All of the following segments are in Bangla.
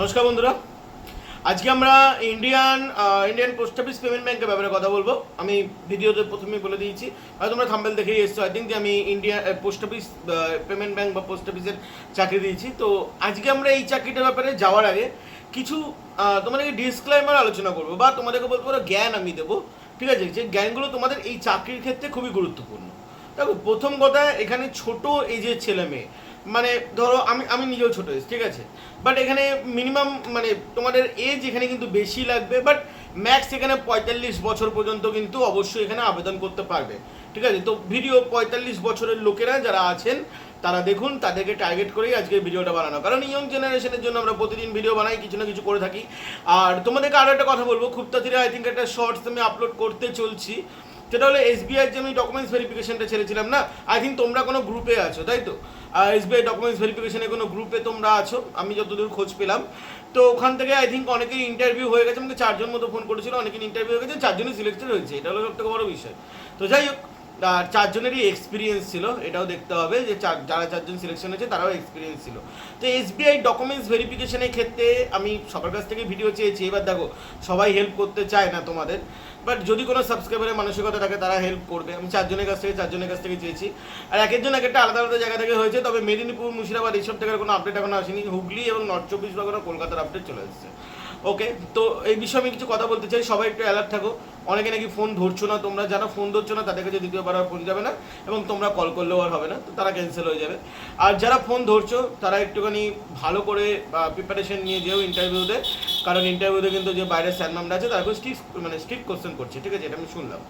নমস্কার বন্ধুরা। আজকে আমরা Indian Indian post office payment ব্যাংকের ব্যাপারে কথা বলব। আমি ভিডিওতে প্রথমেই বলে দিয়েছি আর তোমরা থাম্বেল দেখেই এসছো। আই থিঙ্ক যে আমি India post office payment bank বা পোস্ট অফিসের চাকরি দিয়েছি। তো আজকে আমরা এই চাকরিটার ব্যাপারে যাওয়ার আগে কিছু তোমাদেরকে ডিসক্লাইমার আলোচনা করব বা তোমাদেরকে বলতে পারো জ্ঞান আমি দেবো। ঠিক আছে? যে জ্ঞানগুলো তোমাদের এই চাকরির ক্ষেত্রে খুবই গুরুত্বপূর্ণ। দেখো, প্রথম কথা, এখানে ছোট এই যে ছেলে মেয়ে মানে ধরো আমি আমি নিজেও ছোট ঠিক আছে? বাট এখানে মিনিমাম মানে তোমাদের এজ এখানে কিন্তু বেশি লাগবে বাট ম্যাক্স এখানে পঁয়তাল্লিশ বছর পর্যন্ত কিন্তু অবশ্যই এখানে আবেদন করতে পারবে, ঠিক আছে? তো ভিডিও পঁয়তাল্লিশ বছরের লোকেরা যারা আছেন, তারা দেখুন, তাদেরকে টার্গেট করেই আজকের ভিডিওটা বানানো। কারণ ইয়ং জেনারেশনের জন্য আমরা প্রতিদিন ভিডিও বানাই, কিছু না কিছু করে থাকি। আর তোমাদেরকে আরও একটা কথা বলব খুব তাড়াতাড়ি আই থিঙ্ক একটা শর্টস আমি আপলোড করতে চলছি। সেটা হলো এসবিআই যে আমি ডকুমেন্টস ভেরিফিকেশনটা ছেড়েছিলাম না আই থিঙ্ক তোমরা কোনো গ্রুপে আছো, তাই তো? এসবিআই ডকুমেন্টস ভেরিফিকেশনে কোনো গ্রুপে তোমরা আছো? আমি যতদূর খোঁজ পেলাম। তো ওখান থেকে আই থিঙ্ক অনেকের ইন্টারভিউ হয়ে গেছে, আমাকে চারজন মতো ফোন করেছিল অনেকের ইন্টারভিউ হয়ে গেছে, চারজনই সিলেক্টেড হয়েছে। এটা হলো সবথেকে বড় বিষয়। তো যাই হোক, আর চারজনেরই এক্সপিরিয়েন্স ছিল, এটাও দেখতে হবে যে চার- যারা চারজন সিলেকশন হয়েছে, তারাও এক্সপিরিয়েন্স ছিল। তো এসবিআই ডকুমেন্টস ভেরিফিকেশনের ক্ষেত্রে আমি সবার কাছ থেকে ভিডিও চেয়েছি। এবার দেখো, সবাই হেল্প করতে চায় না তোমাদের। বাট যদি কোনো সাবস্ক্রাইবারের মানসিকতা থাকে, তারা হেল্প করবে। আমি চারজনের কাছ থেকে, চারজনের কাছ থেকে চেয়েছি। আর এক একজন এক একটা আলাদা আলাদা জায়গা থেকে হয়েছে, তবে মেদিনীপুর, মুর্শিদাবাদ, এইসব জায়গার কোনো আপডেট এখনও আসেনি। হুগলি এবং নর্থ চব্বিশ পরগনা, কলকাতার আপডেট চলে এসেছে। ওকে তো এই বিষয়ে আমি কিছু কথা বলতে চাই। সবাই একটু অ্যালার্ট থাকো। অনেকে নাকি ফোন ধরছো না, তোমরা যারা ফোন ধরছো না, তাদের কাছে দ্বিতীয়বার আর ফোন যাবে না এবং তোমরা কল করলেও আর হবে না, তো তারা ক্যান্সেল হয়ে যাবে। আর যারা ফোন ধরছো, তারা একটুখানি ভালো করে প্রিপারেশন নিয়ে যেও ইন্টারভিউতে কারণ ইন্টারভিউতে কিন্তু যে বাইরের স্যার ম্যামরা আছে, তারা স্ট্রিক্ট মানে স্ট্রিক্ট কোশ্চেন করছে, ঠিক আছে? এটা আমি শুনলাম।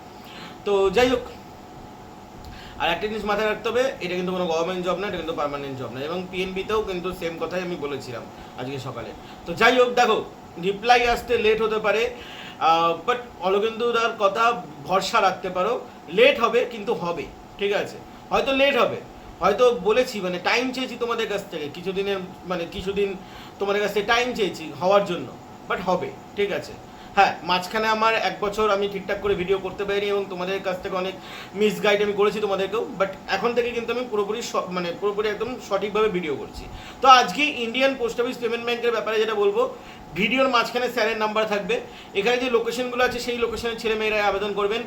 তো যাই হোক, আর একটা জিনিস মাথায় রাখতে হবে, এটা কিন্তু কোনো গভর্নমেন্ট জব না, এটা কিন্তু পার্মানেন্ট জব না। এবং পিএনবিতেও কিন্তু সেম কথাই আমি বলেছিলাম আজকে সকালে। তো যাই হোক, দেখো রিপ্লাই আসতে লেট হতে পারে বাট অলকেন্দুদার কথা ভরসা রাখতে পারো। লেট হবে, কিন্তু হবে, ঠিক আছে? হয়তো লেট হবে। হয়তো বলেছি মানে টাইম চেয়েছি তোমাদের কাছ থেকে কিছুদিনের মানে কিছুদিন তোমাদের কাছ থেকে টাইম চেয়েছি হওয়ার জন্য বাট হবে, ঠিক আছে? হ্যাঁ মাঝখানে আমার এক বছর আমি ঠিকঠাক করে ভিডিও করতে পারিনি এবং তোমাদের কাছ থেকে অনেক মিসগাইড আমি করেছি তোমাদেরকেও বাট এখন থেকে কিন্তু আমি পুরোপুরি মানে পুরোপুরি একদম সঠিকভাবে ভিডিও করছি। তো আজকে ইন্ডিয়ান পোস্ট অফিস পেমেন্ট ব্যাংকের ব্যাপারে যেটা বলব ভিডিওর মাঝখানে স্যারের নাম্বার থাকবে। এখানে যে লোকেশনগুলো আছে সেই লোকেশনের ছেলেমেয়েরা আবেদন করবেন।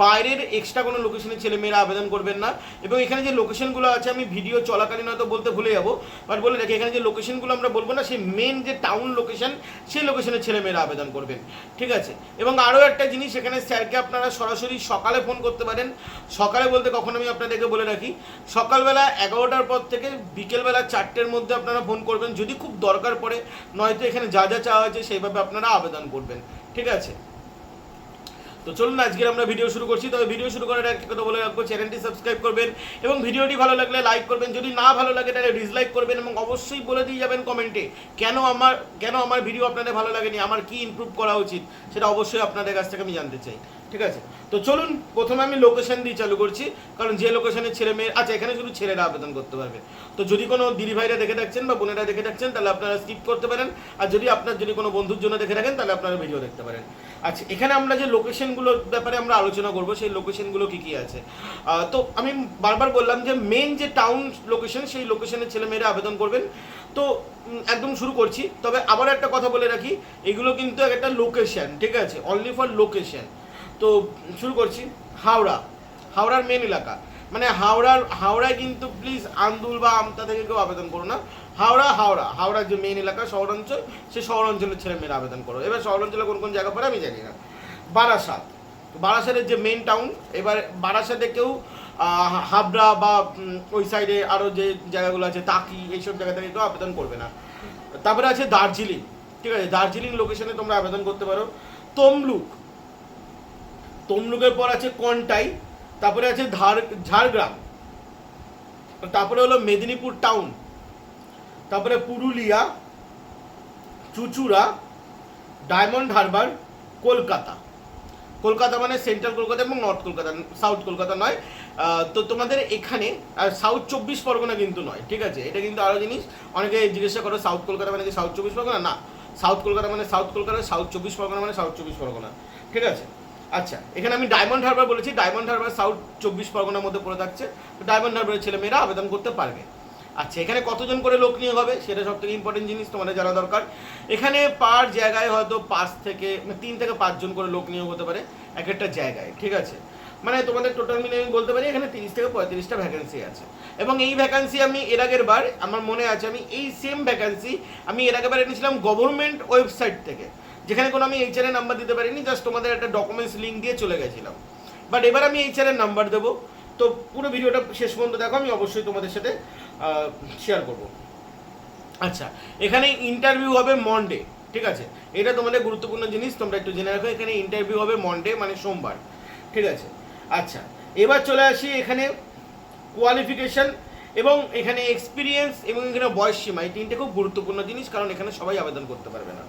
বাইরের এক্সট্রা কোনো লোকেশনের ছেলেমেয়েরা আবেদন করবেন না। এবং এখানে যে লোকেশনগুলো আছে, আমি ভিডিও চলাকালীন হয়তো বলতে ভুলে যাব বাট বলে রাখি, এখানে যে লোকেশনগুলো আমরা বলব না, সেই মেন যে টাউন লোকেশন সেই লোকেশনের ছেলেমেয়েরা আবেদন করবেন। ঠিক আছে? এবং আরও একটা জিনিস, এখানে স্যারকে আপনারা সরাসরি সকালে ফোন করতে পারেন। সকালে বলতে কখন আমি আপনাদেরকে বলে রাখি, সকালবেলা এগারোটার পর থেকে বিকেলবেলা চারটের মধ্যে আপনারা ফোন করবেন। যদি খুব দরকার পড়ে, নয়তো এখানে যা যা চাওয়া হয়েছে, সেইভাবে আপনারা আবেদন করবেন। ঠিক আছে? তো চলুন আজকের আমরা ভিডিও শুরু করছি। তবে ভিডিও শুরু করার একটা কথা বলে রাখব চ্যানেলটি সাবস্ক্রাইব করবেন এবং ভিডিওটি ভালো লাগলে লাইক করবেন। যদি না ভালো লাগে, তাহলে ডিসলাইক করবেন এবং অবশ্যই বলে দিয়ে যাবেন কমেন্টে কেন আমার কেন আমার ভিডিও আপনাদের ভালো লাগেনি? আমার কি ইমপ্রুভ করা উচিত? সেটা অবশ্যই আপনাদের কাছ থেকে আমি জানতে চাই। ঠিক আছে? তো চলুন, প্রথমে আমি লোকেশন দিয়ে চালু করছি। কারণ যে লোকেশনে ছেলে মেয়ে আচ্ছা এখানে শুধু ছেলেরা আবেদন করতে পারবে। তো যদি কোনো দিদি ভাইরা দেখে থাকছেন বা বোনেরা দেখে থাকছেন, তাহলে আপনারা স্কিপ করতে পারেন। আর যদি আপনার, যদি কোনো বন্ধুর জন্য দেখে থাকেন, তাহলে আপনারা ভিডিও দেখতে পারেন। আচ্ছা এখানে আমরা যে লোকেশনগুলোর ব্যাপারে আমরা আলোচনা করব, সেই লোকেশনগুলো কি কি আছে? তো আমি বারবার বললাম যে মেন যে টাউন লোকেশন সেই লোকেশনের ছেলেমেয়েরা আবেদন করবেন। তো একদম শুরু করছি। তবে আবার একটা কথা বলে রাখি, এগুলো কিন্তু একটা লোকেশন ঠিক আছে? অনলি ফর লোকেশন তো, শুরু করছি। হাওড়া, হাওড়ার মেন এলাকা। মানে হাওড়ার হাওড়ায় কিন্তু প্লিজ আন্দুল বা আমতা থেকে কেউ আবেদন করো না। হাওড়া হাওড়া, হাওড়ার যে মেন এলাকা শহরাঞ্চল, সে শহরাঞ্চলের ছেলে মেয়েরা আবেদন করো। এবার শহরাঞ্চলে কোন কোন জায়গা পড়ে আমি জানি না। বারাসাত। বারাসাতের যে মেন টাউন এবার বারাসাতে কেউ হাবড়া বা ওই সাইডে আরও যে জায়গাগুলো আছে, তাকি, এইসব জায়গা থেকে কেউ আবেদন করবে না। তারপরে আছে দার্জিলিং। ঠিক আছে, দার্জিলিং লোকেশনে তোমরা আবেদন করতে পারো। তমলুক। তমলুকের পর আছে কন্টাই। তারপরে আছে ধার ঝাড়গ্রাম। তারপরে হলো মেদিনীপুর টাউন তারপরে পুরুলিয়া, চুচুড়া ডায়মন্ড হারবার কলকাতা। কলকাতা মানে সেন্ট্রাল কলকাতা এবং নর্থ কলকাতা সাউথ কলকাতা নয়। তো তোমাদের এখানে সাউথ চব্বিশ পরগনা কিন্তু নয়, ঠিক আছে? এটা কিন্তু আরও জিনিস, অনেকে জিজ্ঞাসা করো সাউথ কলকাতা মানে কি সাউথ চব্বিশ পরগনা? না সাউথ কলকাতা মানে সাউথ কলকাতা সাউথ চব্বিশ পরগনা মানে সাউথ চব্বিশ পরগনা, ঠিক আছে? আচ্ছা এখানে আমি ডায়মন্ড হারবার বলেছি ডায়মন্ড হারবার সাউথ চব্বিশ পরগনার মধ্যে পড়ে থাকছে ডায়মন্ড হারবারের ছেলেমেয়েরা আবেদন করতে পারবে। আচ্ছা এখানে কতজন করে লোক নিয়োগ হবে সেটা সব থেকে ইম্পর্টেন্ট জিনিস তোমাদের জানা দরকার। এখানে পার জায়গায় হয়তো পাঁচ থেকে মানে তিন থেকে পাঁচজন করে লোক নিয়োগ হতে পারে এক একটা জায়গায়, ঠিক আছে? মানে তোমাদের টোটাল মিলে আমি বলতে পারি, এখানে তিরিশ থেকে পঁয়ত্রিশটা ভ্যাকেন্সি আছে। এবং এই ভ্যাকেন্সি আমি এর আগের বার, আমার মনে আছে আমি এই সেম ভ্যাকেন্সি আমি এর আগের বার এনেছিলাম গভর্নমেন্ট ওয়েবসাইট থেকে। যেখানে কোনো আমি এইচআর এর নাম্বার দিতে পারিনি জাস্ট তোমাদের একটা ডকুমেন্টস লিঙ্ক দিয়ে চলে গেছিলাম। বাট এবার আমি এইচআর এর নাম্বার দেবো। তো পুরো ভিডিওটা শেষ পর্যন্ত দেখো, আমি অবশ্যই তোমাদের সাথে শেয়ার করব। আচ্ছা এখানে ইন্টারভিউ হবে মন্ডে ঠিক আছে? এটা তোমাদের গুরুত্বপূর্ণ জিনিস, তোমরা একটু জেনে রাখো, এখানে ইন্টারভিউ হবে মন্ডে মানে সোমবার, ঠিক আছে? আচ্ছা এবার চলে আসি এখানে কোয়ালিফিকেশন এবং এখানে এক্সপিরিয়েন্স এবং এখানে বয়স সীমা। এই তিনটে খুব গুরুত্বপূর্ণ জিনিস, কারণ এখানে সবাই আবেদন করতে পারবে না।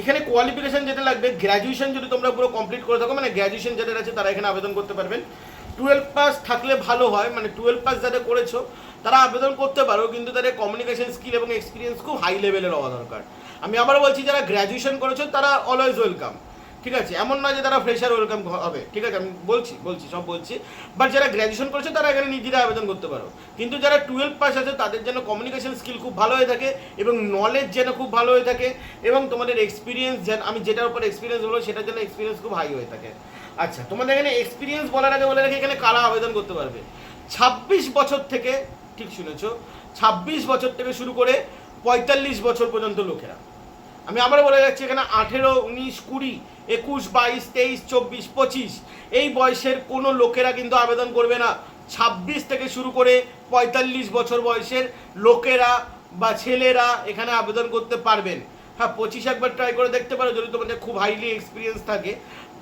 এখানে কোয়ালিফিকেশন যেটা লাগবে গ্র্যাজুয়েশন যদি তোমরা পুরো কমপ্লিট করে থাকো মানে গ্র্যাজুয়েশন যাদের আছে তারা এখানে আবেদন করতে পারবেন। টুয়েলভ পাস থাকলে ভালো হয় মানে টুয়েলভ পাস যাদের করেছ, তারা আবেদন করতে পারো, কিন্তু তাদের কমিউনিকেশন স্কিল এবং এক্সপিরিয়েন্স খুব হাই লেভেলের হওয়া দরকার। আমি আবার বলছি, যারা গ্র্যাজুয়েশন করেছ, তারা অলওয়েজ ওয়েলকাম ঠিক আছে, এমন নয় যে তারা ফ্রেশার ওয়েলকাম হবে। ঠিক আছে, আমি বলছি বলছি, সব বলছি। বাট যারা গ্র্যাজুয়েশন করেছে, তারা এখানে নিজেরা আবেদন করতে পারো। কিন্তু যারা টুয়েলভ পাস আছে, তাদের যেন কমিউনিকেশন স্কিল খুব ভালো হয়ে থাকে এবং নলেজ যেন খুব ভালো হয়ে থাকে এবং তোমাদের এক্সপিরিয়েন্স যেন আমি যেটার উপর এক্সপিরিয়েন্স বলব, সেটার জন্য এক্সপিরিয়েন্স খুব হাই হয়ে থাকে। আচ্ছা তোমাদের এখানে এক্সপিরিয়েন্স বলার আগে বলে রাখি, এখানে কারা আবেদন করতে পারবে? ছাব্বিশ বছর থেকে ঠিক শুনেছো, ছাব্বিশ বছর থেকে শুরু করে পঁয়তাল্লিশ বছর পর্যন্ত লোকেরা। আমি আবার বলে যাচ্ছি, এখানে আঠেরো, উনিশ, কুড়ি, একুশ, বাইশ, তেইশ, চব্বিশ, পঁচিশ, এই বয়সের কোনো লোকেরা কিন্তু আবেদন করবে না। ছাব্বিশ থেকে শুরু করে পঁয়তাল্লিশ বছর বয়সের লোকেরা বা ছেলেরা এখানে আবেদন করতে পারবেন। হ্যাঁ পঁচিশ একবার ট্রাই করে দেখতে পারো, যদি তোমাদের খুব হাইলি এক্সপিরিয়েন্স থাকে।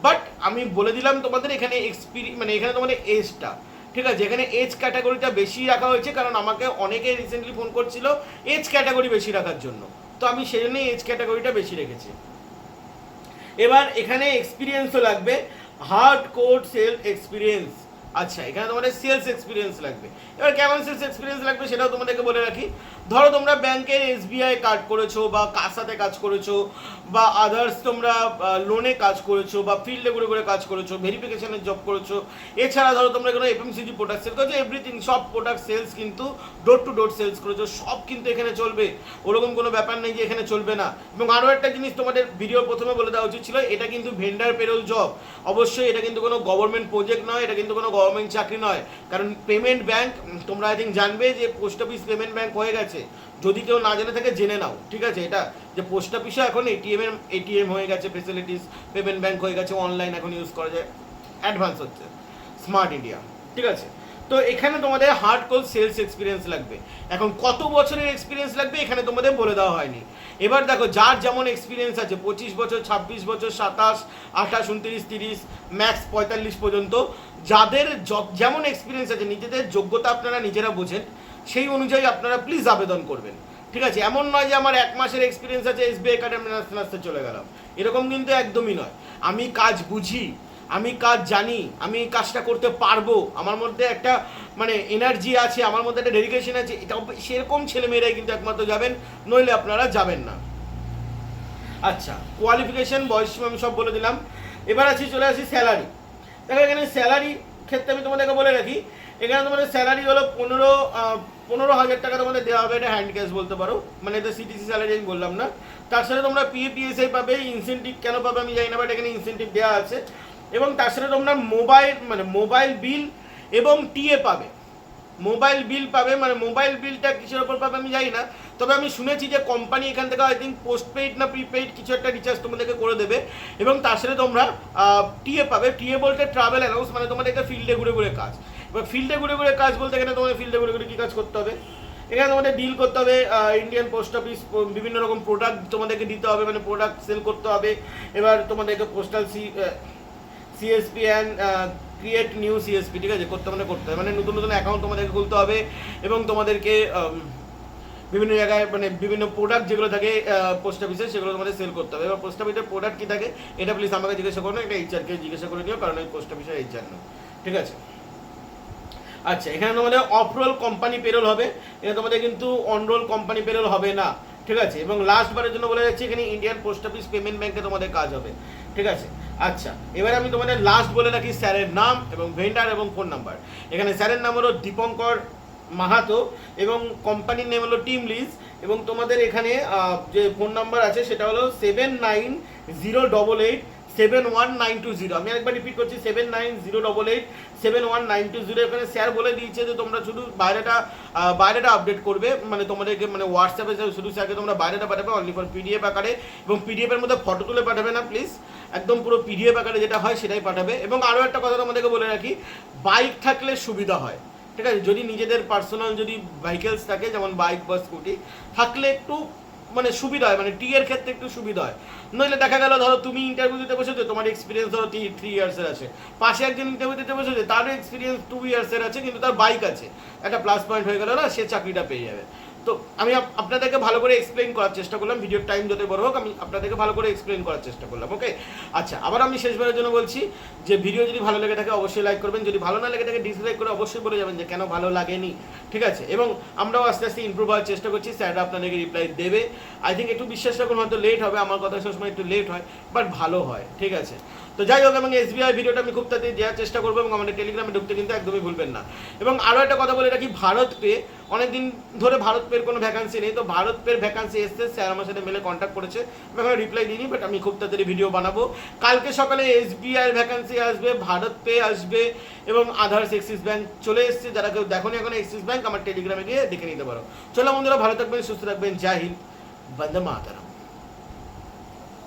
বাট আমি বলে দিলাম তোমাদের এখানে এক্সপিরি মানে এখানে তোমাদের এজটা ঠিক আছে, এখানে এজ ক্যাটাগরিটা বেশি রাখা হয়েছে, কারণ আমাকে অনেকে রিসেন্টলি ফোন করছিল এজ ক্যাটাগরি বেশি রাখার জন্য। তো আমি সেই জন্যই এজ ক্যাটাগরিটা বেশি রেখেছি। এবার এখানে এক্সপিরিয়েন্সও লাগবে। হার্ড কোড সেলফ এক্সপিরিয়েন্স আচ্ছা এখানে তোমাদের সেলস এক্সপিরিয়েন্স লাগবে। এবার কেমন সেলস এক্সপিরিয়েন্স লাগবে সেটাও তোমাদেরকে বলে রাখি। ধরো তোমরা ব্যাংকের এসবিআই কার্ড করেছ বা কাসাতে কাজ করেছ বা আদার্স তোমরা লোনে কাজ করেছ বা ফিল্ডে ঘুরে ঘুরে কাজ করেছ ভেরিফিকেশনের জব করেছ, এছাড়া ধরো তোমরা কোনো এফএমসিজি প্রোডাক্ট সেল করেছ এভরিথিং সব প্রোডাক্ট সেলস কিন্তু ডোর টু ডোর সেলস করেছ, সব কিন্তু এখানে চলবে। ওরকম কোনো ব্যাপার নেই যে এখানে চলবে না। এবং আরও একটা জিনিস তোমাদের ভিডিওর প্রথমে বলে দেওয়া উচিত ছিল, এটা কিন্তু ভেন্ডার পেরোল জব অবশ্যই এটা কিন্তু কোনো গভর্নমেন্ট প্রজেক্ট নয়, এটা কিন্তু কোনো গভর্নমেন্ট চাকরি নয়। কারণ পেমেন্ট ব্যাংক, তোমরা আই থিঙ্ক জানবে যে পোস্ট অফিস পেমেন্ট ব্যাংক হয়ে গেছে। যদি কেউ না জেনে থাকে, জেনে নাও, ঠিক আছে? এটা যে পোস্ট অফিসে এখন এটিএম এর এটিএম হয়ে গেছে ফেসিলিটিস পেমেন্ট ব্যাংক হয়ে গেছে অনলাইন এখন ইউজ করা যায়। অ্যাডভান্স হচ্ছে। স্মার্ট ইন্ডিয়া ঠিক আছে? তো এখানে তোমাদের হার্ড কোল সেলস এক্সপিরিয়েন্স লাগবে। এখন কত বছরের এক্সপিরিয়েন্স লাগবে এখানে তোমাদের বলে দেওয়া হয়নি। এবার দেখো, যার যেমন এক্সপিরিয়েন্স আছে, পঁচিশ বছর, ছাব্বিশ বছর, সাতাশ, আঠাশ, উনত্রিশ, তিরিশ ম্যাক্স পঁয়তাল্লিশ পর্যন্ত, যাদের যেমন এক্সপিরিয়েন্স আছে, নিজেদের যোগ্যতা আপনারা নিজেরা বোঝেন, সেই অনুযায়ী আপনারা প্লিজ আবেদন করবেন। ঠিক আছে? এমন নয় যে আমার এক মাসের এক্সপিরিয়েন্স আছে এসবিআই কার্ডে আমি নাচতে চলে গেলাম। এরকম কিন্তু একদমই নয়। আমি কাজ বুঝি আমি কাজ জানি, আমি এই কাজটা করতে পারব। আমার মধ্যে একটা মানে এনার্জি আছে, আমার মধ্যে একটা ডেডিকেশন আছে, এটা সেরকম ছেলেমেয়েরাই কিন্তু একমাত্র যাবেন, নইলে আপনারা যাবেন না। আচ্ছা কোয়ালিফিকেশন বয়স আমি সব বলে দিলাম। এবার আছি, চলে আসি স্যালারি দেখো, এখানে স্যালারি ক্ষেত্রে আমি তোমাদেরকে বলে রাখি, এখানে তোমাদের স্যালারি হলো পনেরো পনেরো হাজার টাকা তোমাদের দেওয়া হবে, এটা হ্যান্ড ক্যাশ বলতে পারো। মানে এটা সিটিসি স্যালারি আমি বললাম না। তার সাথে তোমরা পিএ পিএসআই পাবে ইনসেন্টিভ কেন পাবে আমি জানি না বাট এখানে ইনসেন্টিভ দেওয়া আছে। এবং তার সাথে তোমরা মোবাইল মানে মোবাইল বিল এবং টিএ পাবে। মোবাইল বিল পাবে মানে মোবাইল বিলটা কিসের ওপর পাবে আমি জানি না। তবে আমি শুনেছি যে কোম্পানি এখান থেকে আই থিঙ্ক পোস্টপেইড না প্রিপেইড কিছু একটা রিচার্জ তোমাদেরকে করে দেবে এবং তার সাথে তোমরা টিএ পাবে। টিএ বলতে ট্রাভেল অ্যানাউন্স মানে তোমাদেরকে ফিল্ডে ঘুরে ঘুরে কাজ। এবার ফিল্ডে ঘুরে ঘুরে কাজ বলতে এখানে তোমাদের ফিল্ডে ঘুরে ঘুরে কী কাজ করতে হবে? এখানে তোমাদের ডিল করতে হবে ইন্ডিয়ান পোস্ট অফিস বিভিন্ন রকম প্রোডাক্ট তোমাদেরকে দিতে হবে মানে প্রোডাক্ট সেল করতে হবে। এবার তোমাদেরকে postal C CSP and create new CSP ঠিক আছে? করতে মানে করতে হবে মানে নতুন নতুন অ্যাকাউন্ট তোমাদেরকে খুলতে হবে এবং তোমাদেরকে বিভিন্ন জায়গায় মানে বিভিন্ন প্রোডাক্ট যেগুলো থাকে পোস্ট অফিসে সেগুলো তোমাদের সেল করতে হবে। এবার পোস্ট অফিসের প্রোডাক্ট কী থাকে, এটা প্লিজ আমাকে জিজ্ঞাসা করো এটা এইচআরকে জিজ্ঞাসা করে নিও, কারণ এই পোস্ট অফিসের এইচআর না ঠিক আছে? আচ্ছা এখানে তোমাদের অফরোল কোম্পানি পেরোল হবে। এখানে তোমাদের কিন্তু অনরোল কোম্পানি পেরোল হবে না। ঠিক আছে? এবং লাস্ট বারের জন্য বলে যাচ্ছি, এখানে ইন্ডিয়ান পোস্ট অফিস পেমেন্ট ব্যাংকে তোমাদের কাজ হবে। ঠিক আছে? আচ্ছা এবার আমি তোমাদের লাস্ট বলে রাখি স্যারের নাম এবং ভেন্ডার এবং ফোন নাম্বার এখানে স্যারের নাম হলো দীপঙ্কর মাহাতো এবং কোম্পানির নেম হলো টিম লিজ এবং তোমাদের এখানে যে ফোন নাম্বার আছে সেটা হলো seven nine zero double eight seven one nine two zero আমি একবার রিপিট করছি seven nine zero double eight seven one nine two zero এখানে স্যার বলে দিয়েছে যে তোমরা শুধু বাইরেটা বাইরেটা আপডেট করবে মানে তোমাদেরকে মানে হোয়াটসঅ্যাপে শুধু স্যারকে তোমরা বাইরেটা পাঠাবে অনলি ফর পিডিএফ আকারে এবং পিডিএফের মধ্যে ফটো তুলে পাঠাবে না প্লিজ একদম পুরো পিডিএফ আকারে যেটা হয় সেটাই পাঠাবে। এবং আরও একটা কথা তোমাদেরকে বলে রাখি বাইক থাকলে সুবিধা হয়। ঠিক আছে? যদি নিজেদের পার্সোনাল যদি ভেহিকেলস থাকে, যেমন বাইক বা স্কুটি থাকলে একটু মানে সুবিধা হয় মানে টি এর ক্ষেত্রে একটু সুবিধা হয়। নইলে দেখা গেল, ধরো তুমি ইন্টারভিউ দিতে বসেছো, তোমার এক্সপিরিয়েন্স ধরো থ্রি ইয়ার্সের আছে। পাশে একজন ইন্টারভিউ দিতে বসেছে, তারও এক্সপিরিয়েন্স টু ইয়ার্সের আছে, কিন্তু তার বাইক আছে। একটা প্লাস পয়েন্ট হয়ে গেল না, সে চাকরিটা পেয়ে যাবে। তো আমি আপনাদেরকে ভালো করে এক্সপ্লেন করার চেষ্টা করলাম ভিডিওর টাইম যত বড় হোক, আমি আপনাদেরকে ভালো করে এক্সপ্লেন করার চেষ্টা করলাম ওকে আচ্ছা আবার আমি শেষবারের জন্য বলছি যে ভিডিও যদি ভালো লেগে থাকে, অবশ্যই লাইক করবেন, যদি ভালো না লেগে থাকে ডিসলাইক করে অবশ্যই বলে যাবেন যে কেন ভালো লাগেনি, ঠিক আছে? এবং আমরাও আস্তে আস্তে ইমপ্রুভ হওয়ার চেষ্টা করছি, স্যাররা আপনাদেরকে রিপ্লাই দেবে। আই থিঙ্ক একটু বিশ্বাস রাখুন, হয়তো লেট হবে, আমার কথা সবসময় একটু লেট হয় বাট ভালো হয়, ঠিক আছে? তো যাই হোক, এবং এসবিআই ভিডিওটা আমি খুব তাড়াতাড়ি দেওয়ার চেষ্টা করব, এবং আমাদের টেলিগ্রামে ঢুকতে কিন্তু একদমই ভুলবেন না। এবং আরও একটা কথা বলে রাখি, ভারত পে অনেকদিন ধরে ভারত পের কোনো ভ্যাকান্সি নেই, তো ভারত পের ভ্যাকান্সি এসছে স্যার আমার সাথে মেলে কন্ট্যাক্ট করেছে। আমি এখনও রিপ্লাই দিইনি বাট আমি খুব তাড়াতাড়ি ভিডিও বানাবো। কালকে সকালে এসবিআই ভ্যাকান্সি আসবে, ভারত পে আসবে, এবং আধার্স এক্সিস ব্যাঙ্ক চলে এসছে। যারা কেউ দেখোনি এখন এক্সিস ব্যাঙ্ক আমার টেলিগ্রামে গিয়ে দেখে নিতে পারো। চলো বন্ধুরা, ভালো থাকবেন, সুস্থ থাকবেন। জয় হিন্দ, বন্দে মাতারাম।